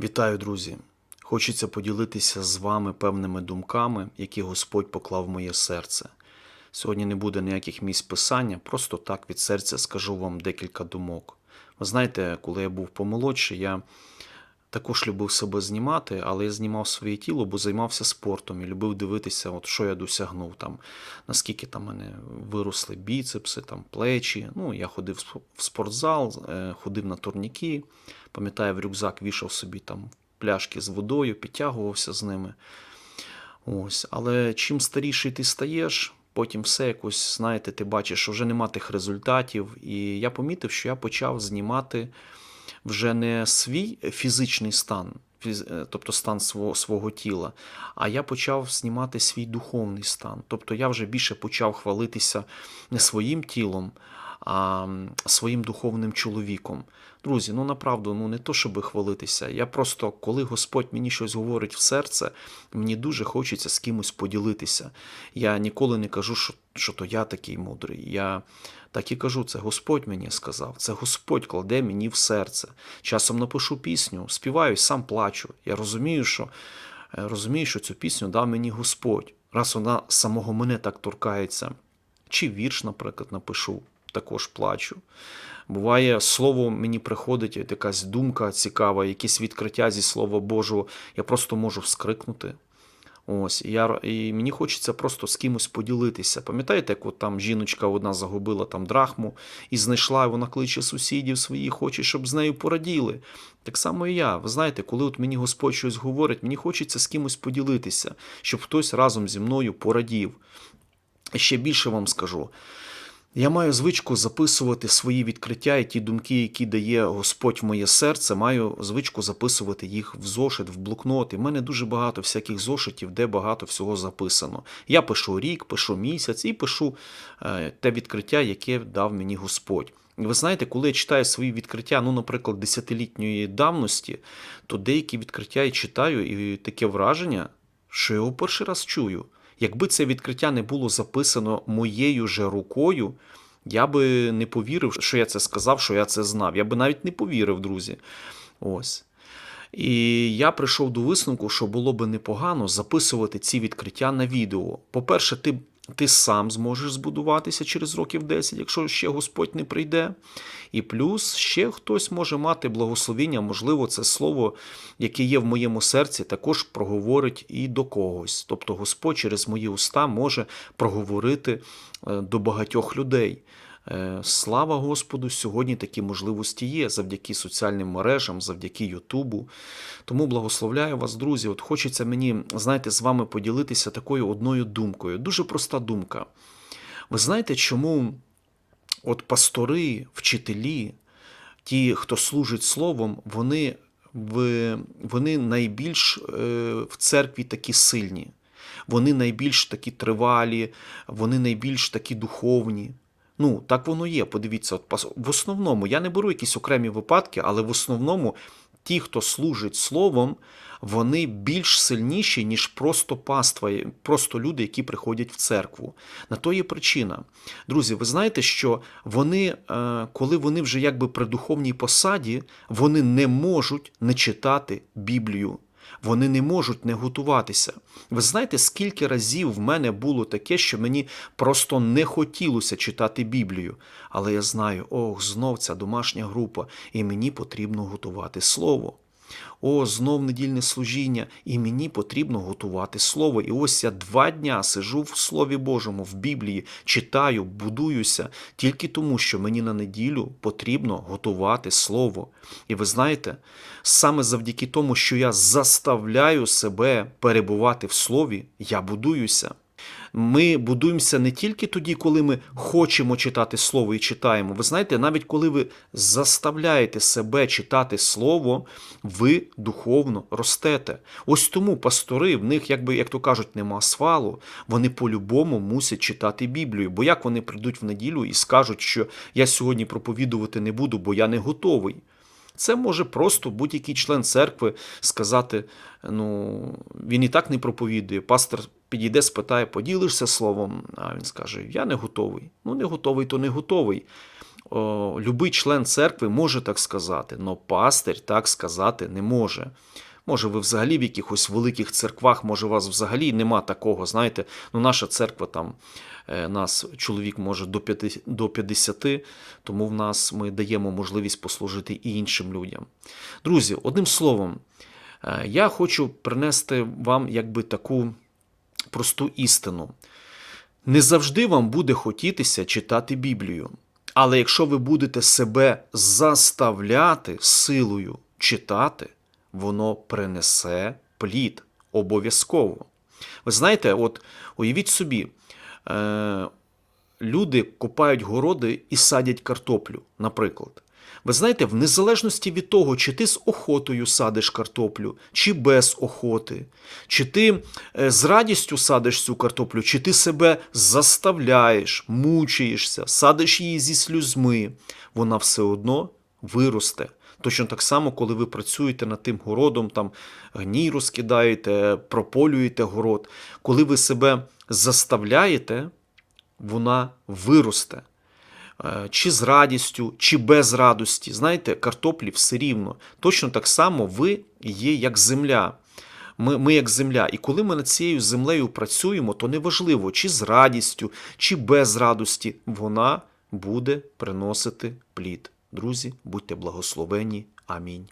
Вітаю, друзі! Хочеться поділитися з вами певними думками, які Господь поклав в моє серце. Сьогодні не буде ніяких місць писання, просто так від серця скажу вам декілька думок. Ви знаєте, коли я був помолодший, я також любив себе знімати, але я знімав своє тіло, бо займався спортом і любив дивитися, от що я досягнув, там, наскільки там мене виросли біцепси, там, плечі. Ну, я ходив в спортзал, е, ходив на турніки. Пам'ятаю, в рюкзак вішав собі там пляшки з водою, підтягувався з ними. Ось. Але чим старіший ти стаєш, потім все якось, знаєте, ти бачиш, що вже нема тих результатів. І я помітив, що я почав знімати вже не свій фізичний стан, е, тобто стан свого, свого тіла, а я почав знімати свій духовний стан. Тобто я вже більше почав хвалитися не своїм тілом, а своїм духовним чоловіком. Друзі, ну направду, ну не то, щоб хвалитися. Я просто, коли Господь мені щось говорить в серце, мені дуже хочеться з кимось поділитися. Я ніколи не кажу, що, що то я такий мудрий. Я так і кажу, це Господь мені сказав, це Господь кладе мені в серце. Часом напишу пісню, співаю сам плачу. Я розумію, що, е, розумію, що цю пісню дав мені Господь, раз вона самого мене так торкається. Чи вірш, наприклад, напишу, також плачу. Буває, слово мені приходить, якась думка цікава, якісь відкриття зі Слова Божого, я просто можу вскрикнути. Ось, і, я, і мені хочеться просто з кимось поділитися. Пам'ятаєте, як от там жіночка одна загубила там драхму і знайшла, і вона кличе сусідів своїх, хоче, щоб з нею пораділи. Так само і я. Ви знаєте, коли от мені Господь щось говорить, мені хочеться з кимось поділитися, щоб хтось разом зі мною порадів. Ще більше вам скажу. Я маю звичку записувати свої відкриття і ті думки, які дає Господь в моє серце, маю звичку записувати їх в зошит, в блокнот. І в мене дуже багато всяких зошитів, де багато всього записано. Я пишу рік, пишу місяць і пишу е, те відкриття, яке дав мені Господь. Ви знаєте, коли я читаю свої відкриття, ну, наприклад, десятилітньої давності, то деякі відкриття я читаю, і таке враження, що я його перший раз чую. Якби це відкриття не було записано моєю же рукою, я би не повірив, що я це сказав, що я це знав. Я би навіть не повірив, друзі. Ось. І я прийшов до висновку, що було би непогано записувати ці відкриття на відео. По-перше, ти, ти сам зможеш збудуватися через років 10, якщо ще Господь не прийде. І плюс ще хтось може мати благословіння, можливо, це слово, яке є в моєму серці, також проговорить і до когось. Тобто Господь через мої уста може проговорити е, до багатьох людей. Е, Слава Господу! Сьогодні такі можливості є завдяки соціальним мережам, завдяки Ютубу. Тому благословляю вас, друзі. От хочеться мені, знаєте, з вами поділитися такою одною думкою. Дуже проста думка. Ви знаєте, чому от пастори, вчителі, ті, хто служить словом, вони, вони найбільш е, в церкві такі сильні, вони найбільш такі тривалі, вони найбільш такі духовні. Ну, так воно є. Подивіться, от в основному, я не беру якісь окремі випадки, але в основному ті, хто служить словом, вони більш сильніші, ніж просто паства, просто люди, які приходять в церкву. На то є причина. Друзі, ви знаєте, що вони, е, коли вони вже якби при духовній посаді, вони не можуть не читати Біблію. Вони не можуть не готуватися. Ви знаєте, скільки разів в мене було таке, що мені просто не хотілося читати Біблію. Але я знаю, ох, знов ця домашня група, і мені потрібно готувати слово. О, знов недільне служіння, і мені потрібно готувати слово. І ось я два дня сижу в Слові Божому, в Біблії, читаю, будуюся тільки тому, що мені на неділю потрібно готувати слово. І ви знаєте, саме завдяки тому, що я заставляю себе перебувати в слові, я будуюся. Ми будуємося не тільки тоді, коли ми хочемо читати слово і читаємо. Ви знаєте, навіть коли ви заставляєте себе читати слово, ви духовно ростете. Ось тому пастори, в них, якби, як то кажуть, нема свалу, вони по-любому мусять читати Біблію. Бо як вони прийдуть в неділю і скажуть, що я сьогодні проповідувати не буду, бо я не готовий. Це може просто будь-який член церкви сказати: ну, він і так не проповідує. Пастор підійде, спитає, поділишся словом, а він скаже: Я не готовий. Ну, не готовий, то не готовий. о, любий член церкви може так сказати, але пастир так сказати не може. Може, ви взагалі в якихось великих церквах, може, у вас взагалі нема такого, знаєте, ну наша церква там, е, нас чоловік може до 50, до 50, тому в нас ми даємо можливість послужити і іншим людям. Друзі, одним словом, е, я хочу принести вам якби таку просту істину. Не завжди вам буде хотітися читати Біблію. Але якщо ви будете себе заставляти силою читати, воно принесе плід обов'язково. Ви знаєте, от уявіть собі, е, люди копають городи і садять картоплю, наприклад. Ви знаєте, в незалежності від того, чи ти з охотою садиш картоплю, чи без охоти, чи ти е, з радістю садиш цю картоплю, чи ти себе заставляєш, мучаєшся, садиш її зі слюзми, вона все одно виросте. Точно так само, коли ви працюєте над тим городом, там гній розкидаєте, прополюєте город, коли ви себе заставляєте, вона виросте. Е, Чи з радістю, чи без радості. Знаєте, картоплі все рівно. Точно так само ви є як земля. Ми, ми як земля. І коли ми над цією землею працюємо, то неважливо, чи з радістю, чи без радості, вона буде приносити плід. Друзі, будьте благословені. Амінь.